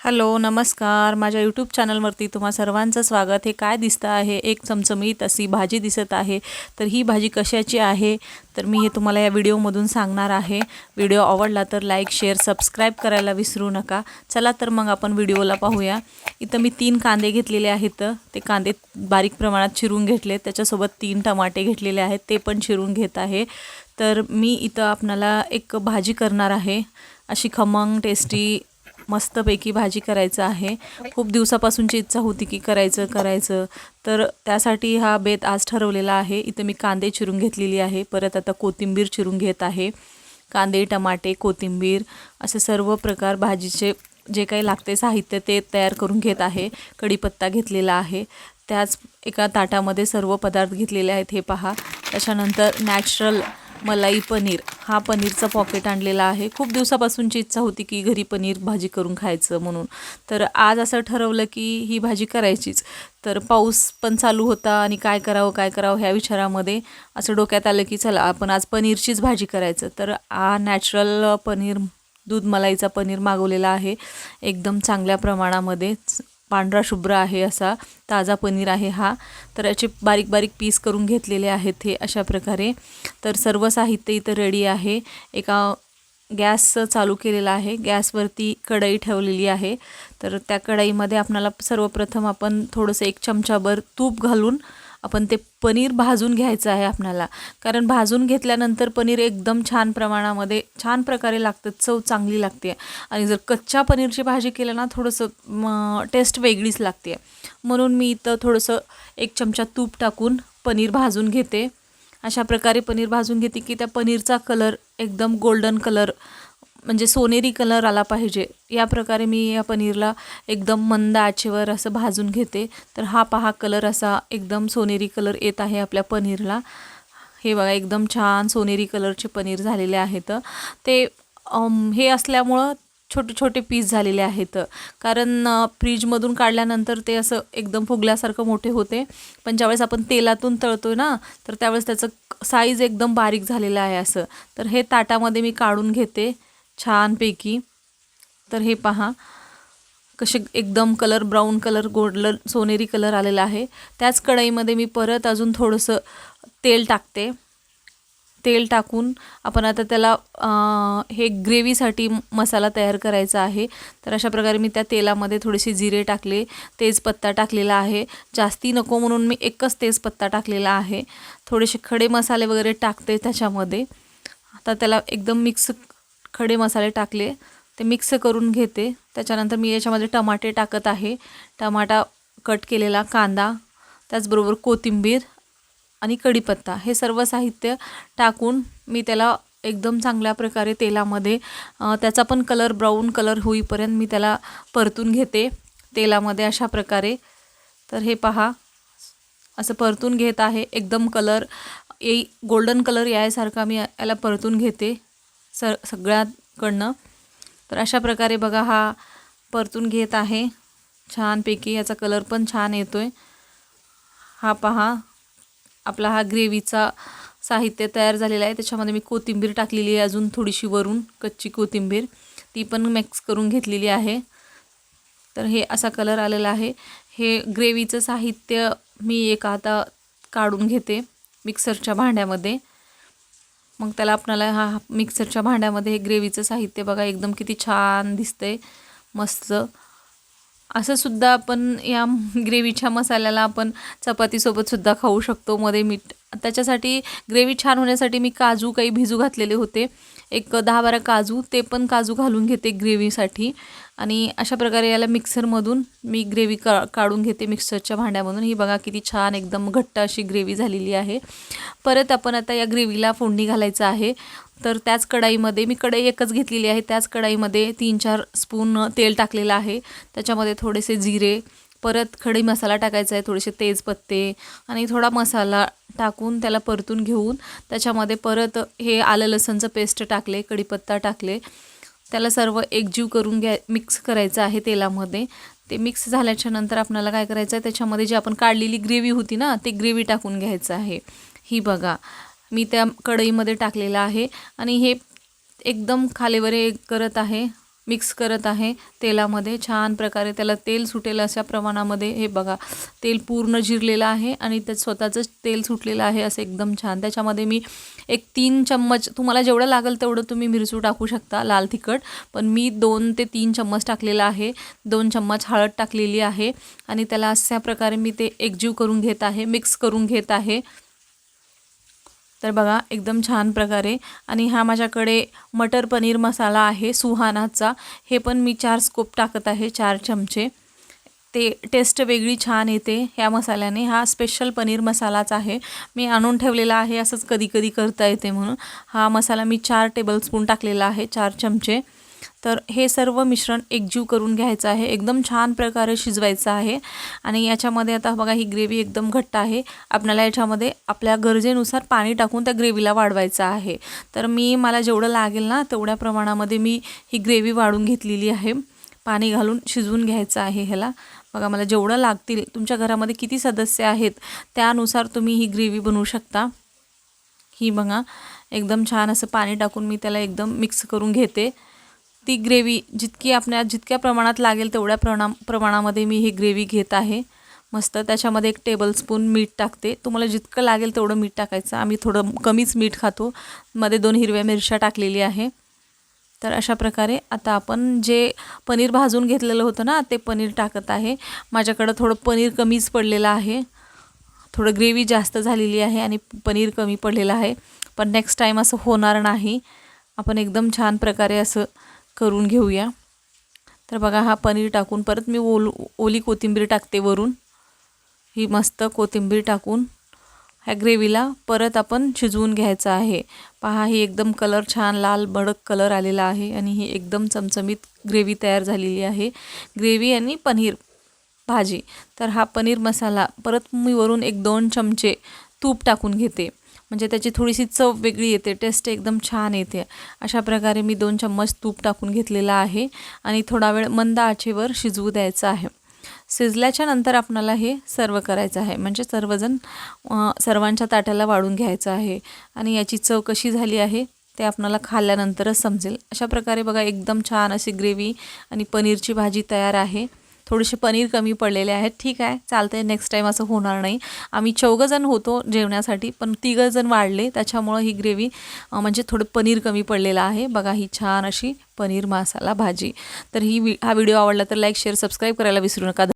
Hello नमस्कार. माझ्या YouTube चॅनलवरती तुम्हा सर्वांचं स्वागत. हे काय दिसतं आहे? एक चमचमीत अशी भाजी दिसत आहे. तर ही भाजी कशाची आहे? तर मी हे तुम्हाला या व्हिडिओमधून सांगणार आहे. व्हिडिओ आवडला तर लाईक शेअर सबस्क्राईब करायला विसरू नका. चला तर मग आपण व्हिडिओला पाहूया. इथं मी तीन कांदे घेतलेले आहेत. ते कांदे बारीक प्रमाणात चिरून घेतले. त्याच्यासोबत तीन टमाटे घेतलेले आहेत. ते पण चिरून घेत आहे. तर मी इथं आपणाला एक भाजी करणार आहे. अशी खमंग टेस्टी मस्तपैकी भाजी करायचं आहे. खूप दिवसापासूनची इच्छा होती की करायचं करायचं. तर त्यासाठी हा बेत आज ठरवलेला आहे. इथं मी कांदे चिरून घेतलेली आहे. परत आता कोथिंबीर चिरून घेत आहे. कांदे टमाटे कोथिंबीर असे सर्व प्रकार भाजीचे जे काही लागते साहित्य ते तयार करून घेत आहे. कढीपत्ता घेतलेला आहे. त्याच एका ताटामध्ये सर्व पदार्थ घेतलेले आहेत हे पहा. त्याच्यानंतर नॅचरल मलाई पनीर. हा पनीरचा पॉकेट आणलेला आहे. खूप दिवसापासूनची इच्छा होती की घरी पनीर भाजी करून खायचं म्हणून. तर आज असं ठरवलं की ही भाजी करायचीच. तर पाऊस पण चालू होता आणि काय करावं काय करावं ह्या विचारामध्ये असं डोक्यात आलं की चला आपण आज पनीरचीच भाजी करायचं. तर हा नॅचरल पनीर दूध मलाईचा पनीर मागवलेला आहे. एकदम चांगल्या प्रमाणामध्ये. पांढरा शुभ्र आहे असा ताजा पनीर आहे हा. तर याचे बारीक बारीक पीस करून घेतलेले आहेत हे अशा प्रकारे. तर सर्व साहित्य इथं रेडी आहे. एका गॅस चालू केलेला आहे. गॅसवरती कढई ठेवलेली आहे. तर त्या कढईमध्ये आपणाला सर्वप्रथम आपण थोडंसं एक चमचाभर तूप घालून आपण ते पनीर भाजून घ्यायचं आहे आपणाला कारण भाजून घेतल्यानंतर पनीर एकदम छान प्रमाणामध्ये छान प्रकारे लागतं चव चांगली लागते. आणि जर कच्च्या पनीरची भाजी केलं ना थोडंसं टेस्ट वेगळीच लागते. म्हणून मी इथं थोडंसं एक चमचा तूप टाकून पनीर भाजून घेते. अशा प्रकारे पनीर भाजून घेते की त्या पनीरचा कलर एकदम गोल्डन कलर म्हणजे सोनेरी कलर आला पाहिजे. या प्रकारे मी या पनीरला एकदम मंद आचेवर असं भाजून घेते. तर हा पहा कलर असा एकदम सोनेरी कलर येत आहे आपल्या पनीरला. हे बघा एकदम छान सोनेरी कलरचे पनीर झालेले आहेत. ते हे असल्यामुळं छोटे छोटे पीस झालेले आहेत. कारण फ्रीजमधून काढल्यानंतर ते असं एकदम फुगल्यासारखं मोठे होते. पण ज्यावेळेस आपण तेलातून तळतो ना तर त्यावेळेस त्याचं साईज एकदम बारीक झालेलं आहे असं. तर हे ताटामध्ये मी काढून घेते. छानपैकी. तर हे पहा. कसे एकदम कलर ब्राऊन कलर गोल्डन सोनेरी कलर आलेला आहे. त्याच कढईमध्ये मी परत अजून थोडंसं तेल टाकते. तेल टाकून आपण आता त्याला हे ग्रेव्हीसाठी मसाला तयार करायचा आहे. तर अशा प्रकारे मी त्या तेलामध्ये थोडेसे जिरे टाकले. तेजपत्ता टाकलेला आहे. जास्ती नको म्हणून मी एकच तेजपत्ता टाकलेला आहे. थोडेसे खडे मसाले वगैरे टाकते त्याच्यामध्ये. आता त्याला एकदम मिक्स खडे मसाले टाकले ते मिक्स करून घेते. त्याच्यानंतर मी याच्यामध्ये टमाटे टाकत आहे. टमाटा कट केलेला कांदा त्याचबरोबर कोथिंबीर आणि कढीपत्ता हे सर्व साहित्य टाकून मी त्याला एकदम चांगल्या प्रकारे तेलामध्ये त्याचा पण कलर ब्राऊन कलर होईपर्यंत मी त्याला परतून घेते तेलामध्ये अशा प्रकारे. तर हे पहा असं परतून घेत आहे. एकदम कलर ए गोल्डन कलर यायसारखा मी याला परतून घेते. स सगळ्याकडनं. तर अशा प्रकारे बघा हा परतून घेत आहे. छानपैकी याचा कलर पण छान येतो आहे हा पहा आपला हा ग्रेव्हीचा साहित्य तयार झालेला आहे. त्याच्यामध्ये मी कोथिंबीर टाकलेली आहे अजून थोडीशी वरून कच्ची कोथिंबीर. ती पण मिक्स करून घेतलेली आहे. तर हे असा कलर आलेला आहे. हे ग्रेव्हीचं साहित्य मी एक आता काढून घेते मिक्सरच्या भांड्यामध्ये. मग त्याला आपणाला हा मिक्सरच्या भांड्यामध्ये हे ग्रेव्हीचं साहित्य बघा एकदम किती छान दिसतंय मस्त. असं सुद्धा आपण या ग्रेव्हीच्या मसाल्याला आपण चपातीसोबतसुद्धा खाऊ शकतो मध्ये मीठ. त्याच्यासाठी ग्रेव्ही छान होण्यासाठी मी काजू काही भिजू घातलेले होते. एक दहा बारा काजू ते पण काजू घालून घेते ग्रेव्हीसाठी. आणि अशा प्रकारे याला मिक्सरमधून मी ग्रेव्ही का काढून घेते मिक्सरच्या भांड्यामधून. ही बघा किती छान एकदम घट्ट अशी ग्रेव्ही झालेली आहे. परत आपण आता या ग्रेव्हीला फोडणी घालायचं आहे. तर त्याच कढाईमध्ये मी कढई एकच घेतलेली आहे. त्याच कढाईमध्ये तीन चार स्पून तेल टाकलेलं आहे. त्याच्यामध्ये थोडेसे जिरे परत खडी मसाला टाकायचा आहे थोडेसे तेजपत्ते आणि थोडा मसाला टाकून त्याला परतून घेऊन त्याच्यामध्ये परत हे आलं लसणचं पेस्ट टाकले कढीपत्ता टाकले. त्याला सर्व एकजीव करून घ्या मिक्स करायचं आहे तेलामध्ये. ते मिक्स झाल्याच्यानंतर आपल्याला काय करायचं आहे त्याच्यामध्ये जी आपण काढलेली ग्रेव्ही होती ना ते ग्रेव्ही टाकून घ्यायचं आहे. ही बघा मी त्या कढईमध्ये टाकलेलं आहे आणि हे एकदम खालीवर करत आहे. मिक्स करत आहे तेलामध्ये. छान प्रकारे त्याला तेल सुटेल अशा प्रमाणामध्ये. हे बघा तेल पूर्ण जिरलेलं आहे आणि त्यात स्वतःचंच तेल सुटलेलं आहे असं एकदम छान. त्याच्यामध्ये मी एक तीन चम्मच तुम्हाला जेवढं लागेल तेवढं तुम्ही मिरचू टाकू शकता लाल तिखट. पण मी दोन ते तीन चम्मच टाकलेलं आहे. दोन चम्मच हळद टाकलेली आहे आणि त्याला अशा प्रकारे मी ते एकजीव करून घेत आहे मिक्स करून घेत आहे. तर बघा एकदम छान प्रकारे. आणि हा माझ्याकडे मटर पनीर मसाला आहे सुहानाचा. हे पण मी चार स्कोप टाकत आहे चार चमचे. ते टेस्ट वेगळी छान येते ह्या मसाल्याने. हा स्पेशल पनीर मसालाच आहे. मी आणून ठेवलेला आहे असंच कधी कधी करता येते म्हणून. हा मसाला मी चार टेबलस्पून टाकलेला आहे चार चमचे. तर हे सर्व मिश्रण एकजीव करून घ्यायचं आहे. एकदम छान प्रकारे शिजवायचं आहे. आणि याच्यामध्ये आता बघा ही ग्रेव्ही एकदम घट्ट आहे. आपल्याला याच्यामध्ये आपल्या गरजेनुसार पाणी टाकून त्या ग्रेव्हीला वाढवायचं आहे. तर मी मला जेवढं लागेल ना तेवढ्या प्रमाणामध्ये मी ही ग्रेव्ही वाढून घेतलेली आहे. पाणी घालून शिजवून घ्यायचं आहे ह्याला. बघा मला जेवढं लागतील तुमच्या घरामध्ये किती सदस्य आहेत त्यानुसार तुम्ही ही ग्रेव्ही बनवू शकता. ही बघा एकदम छान असं पाणी टाकून मी त्याला एकदम मिक्स करून घेते. ती ग्रेव्ही जितकी आपल्या जितक्या प्रमाणात लागेल तेवढ्या प्रणा प्रमाणामध्ये मी ही ग्रेव्ही घेत आहे. मस्त त्याच्यामध्ये एक टेबलस्पून मीठ टाकते. तुम्हाला जितकं लागेल तेवढं मीठ टाकायचं. आम्ही थोडं कमीच मीठ खातो. मध्ये दोन हिरव्या मिरच्या टाकलेली आहे. तर अशा प्रकारे आता आपण जे पनीर भाजून घेतलेलं होतं ना ते पनीर टाकत आहे. माझ्याकडं थोडं पनीर कमीच पडलेलं आहे. थोडं ग्रेव्ही जास्त झालेली आहे आणि पनीर कमी पडलेलं आहे. पण नेक्स्ट टाईम असं होणार नाही. आपण एकदम छान प्रकारे असं करून घेऊया. तर बघा हा पनीर टाकून परत मी ओल ओली कोथिंबीर टाकते वरून. ही मस्त कोथिंबीर टाकून ह्या ग्रेव्हीला परत आपण शिजवून घ्यायचं आहे. पहा ही एकदम कलर छान लाल बडक कलर आलेला आहे आणि ही एकदम चमचमीत ग्रेव्ही तयार झालेली आहे. ग्रेव्ही आणि पनीर भाजी. तर हा पनीर मसाला परत मी वरून एक दोन चमचे तूप टाकून घेते. म्हणजे त्याची थोडीशी चव वेगळी येते टेस्ट एकदम छान येते. अशा प्रकारे मी दोन चम्मच तूप टाकून घेतलेला आहे आणि थोडा वेळ मंद आचेवर शिजवू द्यायचं आहे. शिजल्याच्या नंतर आपणाला हे सर्व करायचं आहे. म्हणजे सर्वजण सर्वांच्या ताट्याला वाढून घ्यायचं आहे आणि याची चव कशी झाली आहे ते आपणाला खाल्ल्यानंतरच समजेल. अशा प्रकारे बघा एकदम छान अशी ग्रेव्ही आणि पनीरची भाजी तयार आहे. थोडेसे पनीर कमी पडलेले आहेत. ठीक आहे चालतं आहे नेक्स्ट टाईम असं होणार नाही. आम्ही चौघंजण होतो जेवण्यासाठी पण तिघंजण वाढले. त्याच्यामुळं ही ग्रेव्ही म्हणजे थोडं पनीर कमी पडलेलं आहे. बघा ही छान अशी पनीर मसाला भाजी. तर ही हा व्हिडिओ आवडला तर लाईक शेअर सबस्क्राईब करायला विसरू नका.